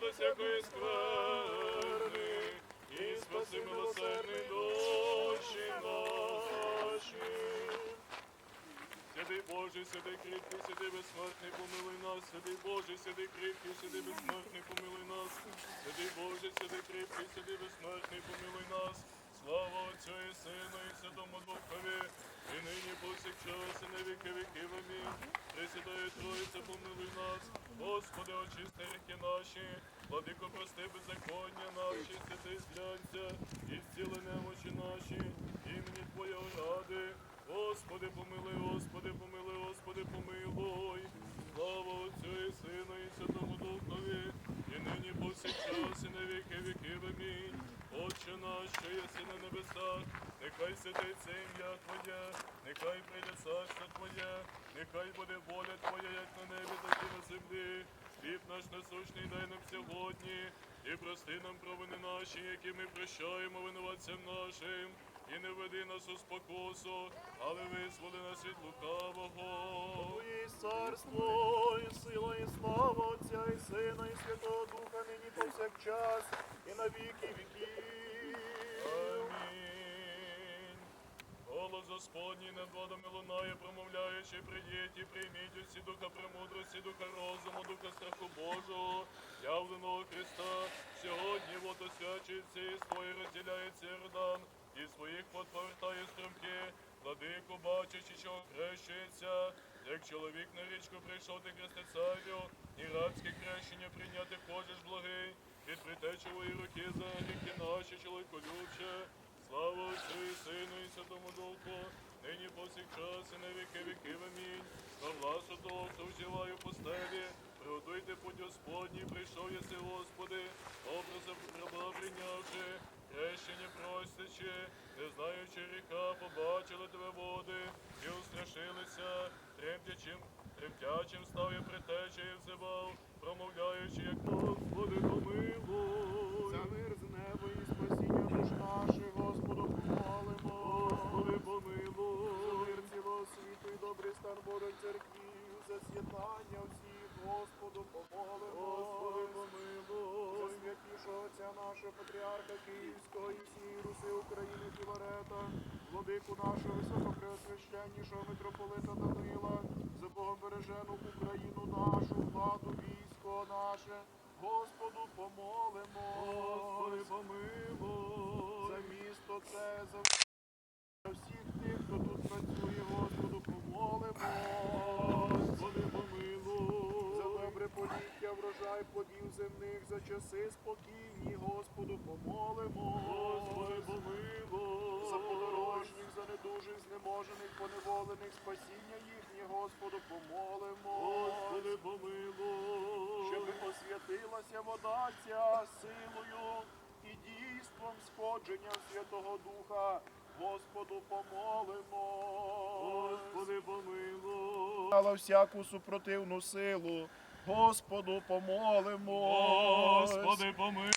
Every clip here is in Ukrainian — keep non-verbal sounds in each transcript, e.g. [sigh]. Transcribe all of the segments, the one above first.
до всякої скверни, і спаси милосердний душі наші. Святий Боже, святий кріпкий, святий безсмертний, помилуй нас, святий Боже, святий кріпкий, святий безсмертний, помилуй нас, святий Боже, святий кріпкий, святий безсмертний, помилуй нас. Слава Отцю і Сину і Святому Духові, і нині повсякчас, і на віки віків. Амінь. Пресвятая Троїця, помилуй нас, Господи, очисти гріхи наші, владико, прости беззаконня наші, святий зглянься, і зціли немочі наші, імені Твоєго ради. Господи, помилуй, Господи, помилуй, Господи, помилуй. Слава Отцю і Сину і Святому Духові, і нині повсякчас, і на віки віків. Амінь. Отче наш, що єси на небесах, нехай святиться ім'я Твоє, нехай прийде царство Твоє, нехай буде воля Твоя, як на небі, так і на землі. Хліб наш насущний дай нам сьогодні, і прости нам провини наші, які ми прощаємо винуватцям нашим. І не веди нас у спокусу, але визволи нас від лукавого. Твоє царство, і сила, і слава Отця, і Сина, і Святого Духа, нині повсякчас, і на віки віків. Голос Господній над водами лунає, промовляючи, прийдіть і прийміть усі духа премудрості, духа розуму, духа страху Божого, явленого Христа. Сьогодні вот освячується і своє розділяється Йордан, і своїх повертає струмки, владику бачачи, що хрещується, як чоловік на річку прийшов ти хрести царю, і рабське хрещення прийняти хочеш благий, від притечової руки за гріхи наші, чоловіколюбче. Слава Отцю і Сину і Святому Духу, нині повсякчас і на віки віків. Амінь. На власу того, хто взіває в постелі, приготуйте путь Господній, прийшов єси, Господи, образа раба прийнявши, хрещення простичі, не знаючи гріха, побачили тебе води, і устрашилися, тремтячим, тремтячим став я притеча і взивав, промовляючи, як Господи, патріарха Київського і всієї Руси України Філарета, владику нашого високопреосвященнішого митрополита Данила, за Богобережену Україну нашу, владу, військо наше, Господу помолимо. Господи, помилуй. За місто це, за всіх тих, хто тут працює, врожай плодів земних, за часи спокійні, Господу помолимо. Господи, помилуй. За подорожніх, за недужих, знеможених, поневолених, спасіння їхнє, Господу помолимо. Господи, помилуй. Щоб освятилася вода ця силою і дійством сходження Святого Духа, Господу помолимо. Господи, помилуй. Дала всяку супротивну силу, Господу помолимо. Господи, помилуй.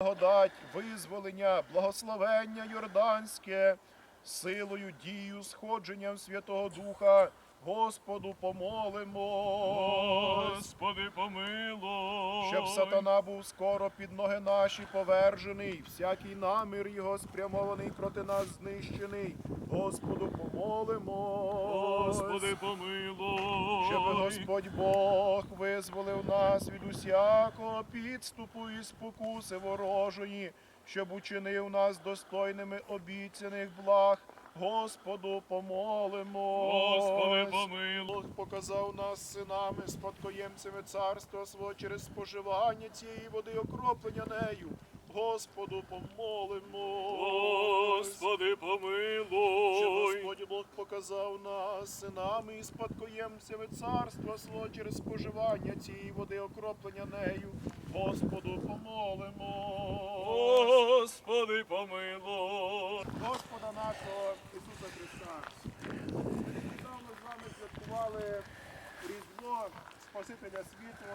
Благодать, визволення, благословення Йорданське, силою дію, сходженням Святого Духа, Господу помолимо. Господи, помилуй. Щоб сатана був скоро під ноги наші повержений, всякий намір його спрямований проти нас знищений. Господу помолимо. Господи, помилуй. Щоб Господь Бог визволив нас від усякого підступу і спокуси ворожої, щоб учинив нас достойними обіцяних благ. Господу помолимо. Господи, помилуй. Бог показав нас синами, спадкоємцями царства свого через споживання цієї води окроплення нею. Господу помолимо. Господи, Що. Господь Бог показав нас синами і спадкоємцями царства свого через споживання цієї води окроплення нею. Господу помолимо. Господи, помилуй. Господа нашого Ісуса Христа. Недавно з вами святкували Різдво Спасителя світу.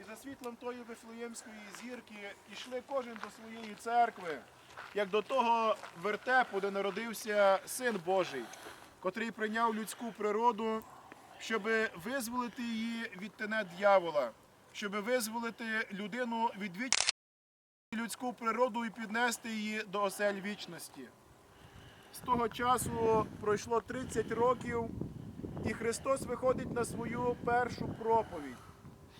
І за світлом тої Вифлеємської зірки йшли кожен до своєї церкви, як до того вертепу, де народився Син Божий, котрий прийняв людську природу, щоб визволити її від тене дьявола, щоб визволити людину від віч... людську природу і піднести її до осель вічності. З того часу пройшло 30 років, і Христос виходить на свою першу проповідь,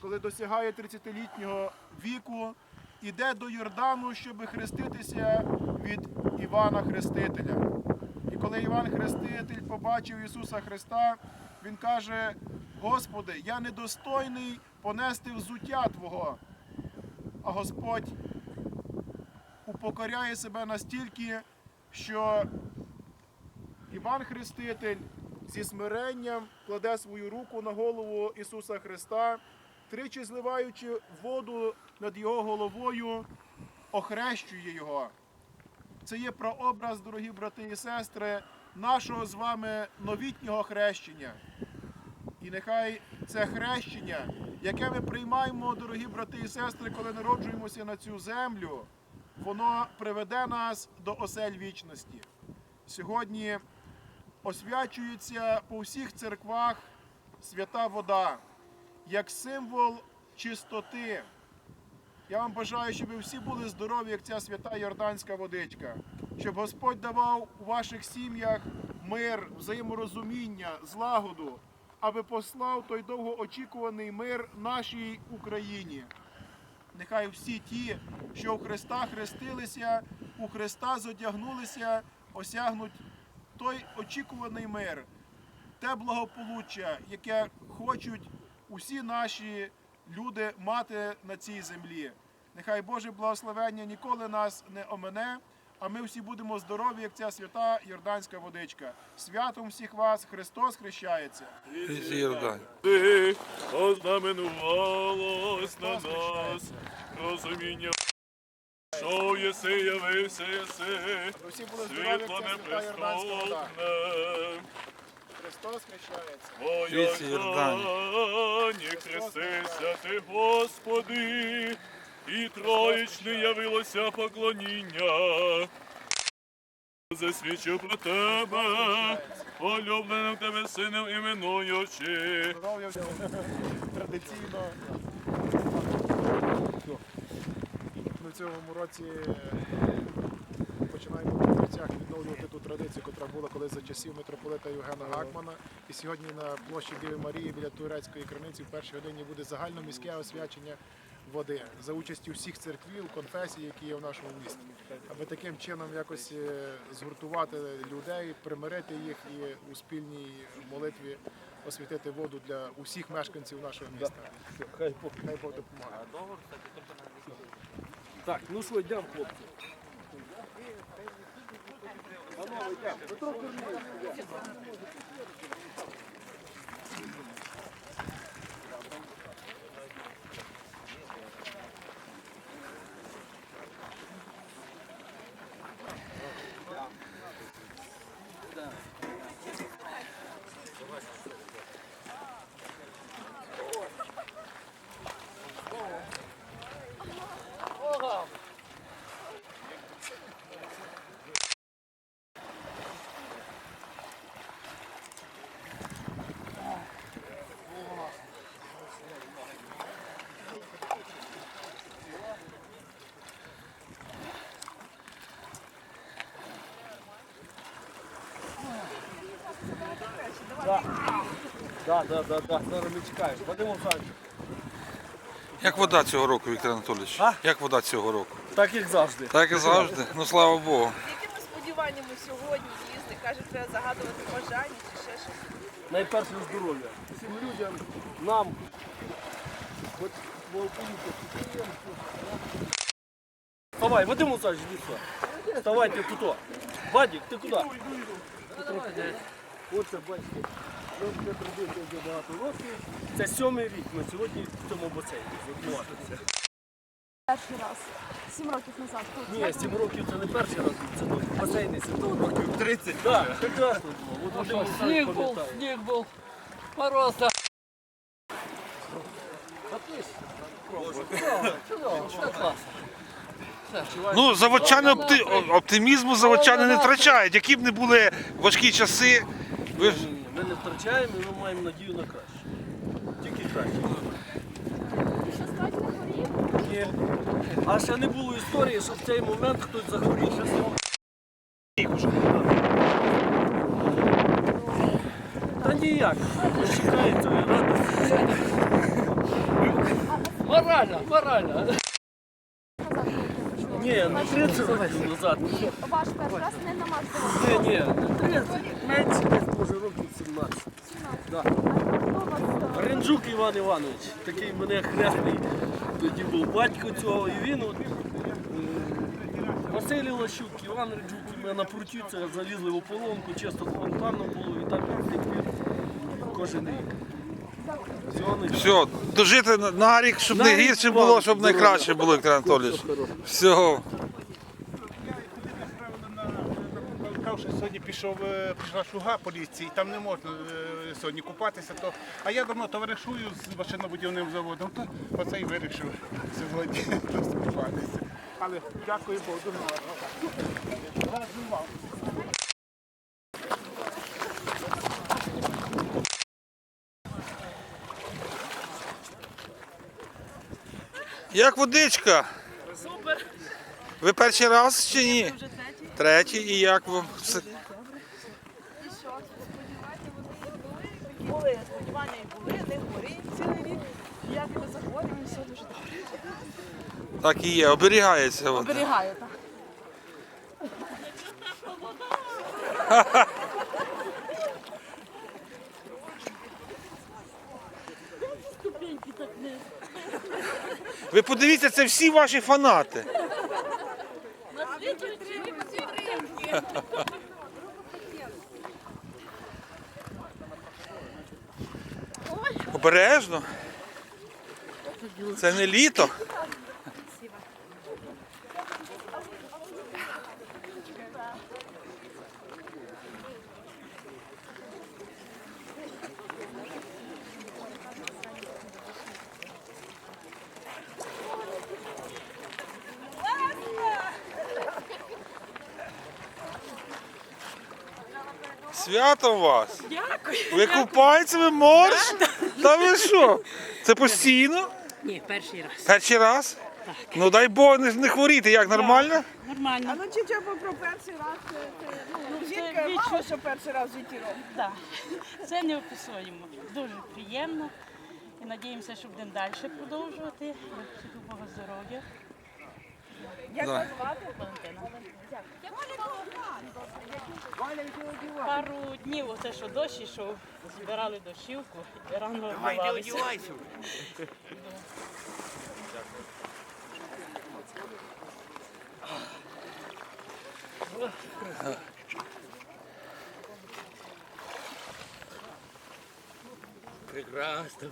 коли досягає 30-літнього віку, іде до Йордану, щоб хреститися від Івана Хрестителя. І коли Іван Хреститель побачив Ісуса Христа, він каже: Господи, я недостойний понести взуття Твого. А Господь упокоряє себе настільки, що Іван Хреститель зі смиренням кладе свою руку на голову Ісуса Христа, тричі зливаючи воду над його головою, охрещує його. Це є прообраз, дорогі брати і сестри, нашого з вами новітнього хрещення. І нехай це хрещення, яке ми приймаємо, дорогі брати і сестри, коли народжуємося на цю землю, воно приведе нас до осель вічності. Сьогодні освячується по всіх церквах свята вода як символ чистоти. Я вам бажаю, щоб ви всі були здорові, як ця свята Йорданська водичка, щоб Господь давав у ваших сім'ях мир, взаєморозуміння, злагоду, аби послав той довгоочікуваний мир нашій Україні. Нехай всі ті, що у Христа хрестилися, у Христа зодягнулися, осягнуть той очікуваний мир, те благополуччя, яке хочуть усі наші люди мати на цій землі. Нехай Боже благословення ніколи нас не омине, а ми всі будемо здорові, як ця свята Йорданська водичка. Святом всіх вас Христос хрещається. Ти ознаменувалось на нас розуміння. Що єси, явився єси, були здорові, світло неприступне. Христос хрещається. О Йордані, хрестися ти, Господи, і троїчне явилося поклоніння. Засвідчу про тебе, полюбленим тебе сином іменуючи. Традиційно. В цьому році починаємо в Чернівцях відновлювати ту традицію, яка була колись за часів митрополита Євгена Гакмана. І сьогодні на площі Діви Марії біля турецької криниці в першій годині буде загальноміське освячення води за участю всіх церквів, конфесій, які є в нашому місті, аби таким чином якось е, згуртувати людей, примирити їх і у спільній молитві освятити воду для усіх мешканців нашого міста. Хай Бог. Допомагає. Так, ну що, йдемо, хлопці. Петро Корнійович, Да, да, да, да, зараз ми чекаємо. Вадим Олександрович. Як вода цього року, Віктор Анатолійович? А? Як вода цього року? Так як завжди. Так і завжди. Ну слава Богу. З якими сподіваннями сьогодні їздить? Каже, треба загадувати бажання чи ще щось. Найперше здоров'я. Всім людям, нам. От, волкуються, підприємству. Вставай, Вадим Олександрович, іди сюди. Вставайте тут. Вадик, ти куди? Оце, бачите, вже традиція вже багато років. Це сьомий рік. Ми сьогодні в цьому басейні займаємося. Перший раз. Сім років назад. Тут. Ні, сім років це не перший раз, це тут басейни, це тут років 30. Так, прекрасно було. От Олександрович Снег был, пам'ятає. снег был. Мороз. Все. Ну, заводчани опти... о- оптимізму заводчани не втрачають. Які б не були важкі часи. Ви ж Ми не втрачаємо, і ми маємо надію на краще. Тільки краще. Ні. А ще не було історії, що в цей момент хтось захворів. Та ніяк. Не чекає цієї радості. Морально, морально. Ні, не 30 років назад. Ваш перший раз не намазував. Ні, ні, не 30, менше, може років 17. Да. Е, Ренджук Іван Іванович, такий мене хресний тоді був батько цього, і він от, е, Василій Лащук, Іван Ренджук, і ми на пруті залізли в ополонку, чисто фонтанно було, і так відбір кожен рік. Все, дожити на- рік, щоб не гірше було, щоб найкраще було, Віктор Анатолійович. Все. Пішов, е, пішла шуга поліції, там не можна е, сьогодні купатися. То... А я давно товаришую з машинобудівним заводом, то оце і вирішив сьогодні [laughs] купатися. Але дякую Богу, дуже гарно. Як водичка? Супер. Ви перший раз чи ні? Третій. І як вам? Все- І що? Сподівання вони були, такі були, сподівання і були, не хворі цілий рік. Ніякими захворювань, все дуже добре. Так і є, оберігається. вода. Оберігаю, так. Ви подивіться, це всі ваші фанати. Обережно. Це не літо. Свято вас. Дякую. Ви купаєте, морж? Та ви що? Це постійно? Ні, перший раз. Перший раз? Ну дай Бог не, не хворіти, як нормально? Нормально. А ну чи треба про перший раз? це- це, Ну, жінка мало що перший раз в житті робить. Да. Це не описуємо. Дуже приємно. І надіємося, що будемо далі продовжувати. Всього Бога здоров'я. Як Да. вас звати? Валентина. Пару днів, оце що дощ ішов, збирали дощівку, і рано вбивалися. Прекрасно.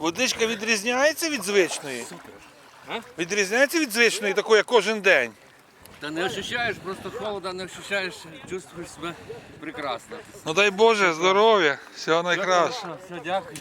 Водичка відрізняється від звичної? Відрізняється від звичної, такої, як кожен день. Та не ощущаєш, просто холода, не ощущаешь, чувствуєш себе прекрасно. Ну дай Боже, здоров'я, всього найкраще. Все, дякую.